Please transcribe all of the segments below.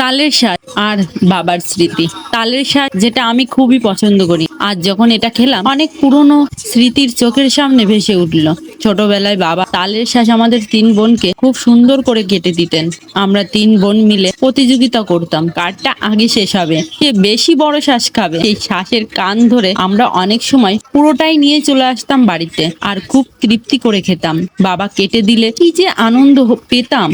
তালের শাক আর বাবার স্মৃতি। তালের শাক যেটা আমি খুবই পছন্দ করি। আজ যখন এটা খেলাম, অনেক পুরনো স্মৃতির চোখের সামনে ভেসে উঠল। ছোটবেলায় বাবা তালের শ্বাস আমাদের তিন বোনকে খুব সুন্দর করে কেটে দিতেন। আমরা তিন বোন মিলে প্রতিযোগিতা করতাম, কারটা আগে শেষ হবে। কে বেশি বড় শ্বাস খাবে, সেই শ্বাসের কান ধরে আমরা অনেক সময় পুরোটাই নিয়ে চলে আসতাম বাড়িতে আর খুব তৃপ্তি করে খেতাম। বাবা কেটে দিলে কি যে আনন্দ পেতাম,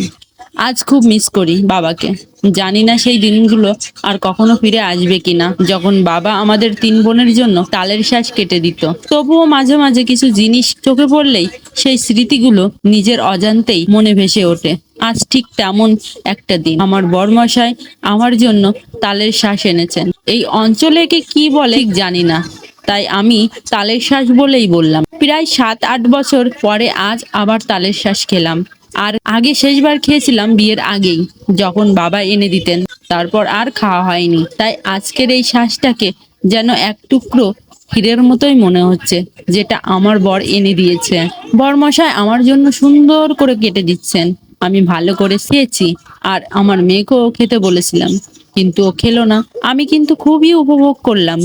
আজ খুব মিস করি বাবাকে। জানি না সেই দিনগুলো আর কখনো ফিরে আসবে কিনা। যখন বাবা আমাদের তিন বোনের জন্য তালের শ্বাস কেটে দিত। তবুও মাঝে মাঝে কিছু জিনিস চোখে পড়লেই সেই স্মৃতিগুলো নিজের অজান্তেই মনে ভেসে ওঠে। আজ ঠিক তেমন একটা দিন। আমার বরমশাই আমার জন্য তালের শ্বাস এনেছেন। এই অঞ্চলে একে কি বলে জানি না। তাই আমি তালের শ্বাস বলেই বললাম। প্রায় সাত আট বছর পরে আজ আবার তালের শ্বাস খেলাম। আর আগে শেষবার খেয়েছিলাম বিয়ের আগেই, যখন বাবা এনে দিতেন। তারপর আর খাওয়া হয়নি। তাই আজকের এই শ্বাসটাকে যেন এক টুকরো হীরের মতোই মনে হচ্ছে, যেটা আমার বর এনে দিয়েছে। বরমশাই আমার জন্য সুন্দর করে কেটে দিচ্ছেন। আমি ভালো করে খেয়েছি আর আমার মেয়েকেও খেতে বলেছিলাম, কিন্তু ও খেলো না। আমি কিন্তু খুবই উপভোগ করলাম।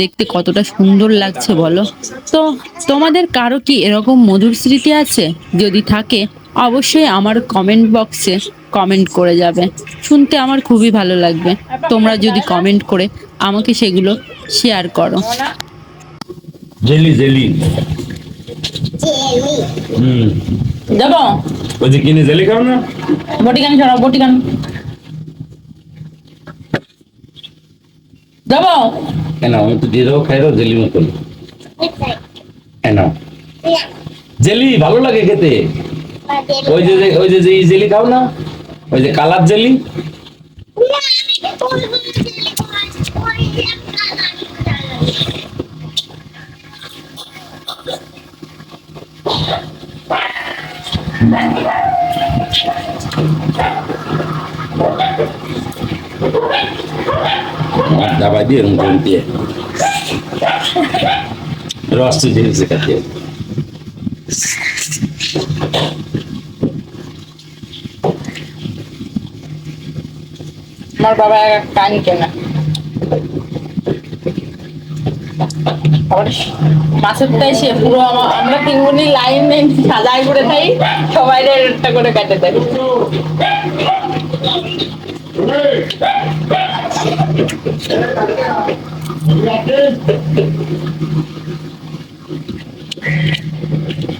দেখতে কতটা সুন্দর লাগছে বলো। তো তোমাদের কারও কি এরকম মধুর স্মৃতি আছে? যদি থাকে অবশ্যই আমার কমেন্ট বক্সে কমেন্ট করে যাবে। শুনতে আমার খুবই ভালো লাগবে। তোমরা যদি কমেন্ট করে আমাকে সেগুলো শেয়ার করো। Jelly jelly. হুম। যাব ওই যে কিনে জেলি খাও না? বটি গান ছড়াও বটি গান যাব কেন আমি তো দিয়ে দেবো খাই দাও জেলি মতন। কেন জেলি ভালো লাগে খেতে। ওই যে ওই যে যে এই জেলি খাও না, ওই যে কালার জেলি। আর দাবাই দিয়ে এরকম করে দিয়ে রস তো জিনিস খাতে আমার বাবা কান কেনা। মাছের তো এসে পুরো আমা- আমরা তিন বোনই লাইন সাজাই করে থাই সবাই একটা করে কাটে দেয়। সবস্ক্রাইব দেবেন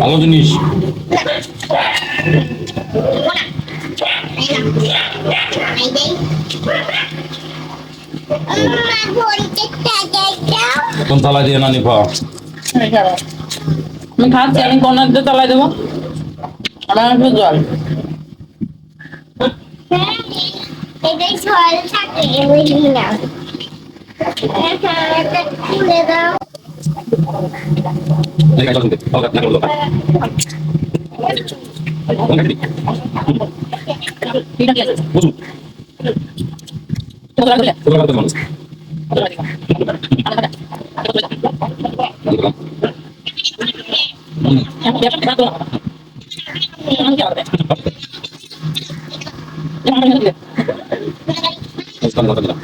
ভালো জিনিস। কোন তলা দিয়ে না নিপা আমি খাচ্ছি আমি তলায় দেবো? আমার একটু জল। এটাই ফল থাকে না। খুলে দাও। ঠিক আছে 神の技だ。